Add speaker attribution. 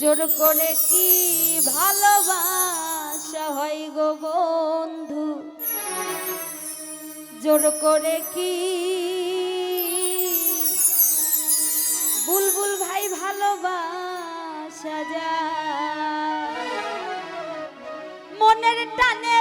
Speaker 1: জোর করে কি ভালোবাসা হয় গো বন্ধু? জোর করে কি বুলবুল ভাই ভালোবাসা যায়? মনের টানে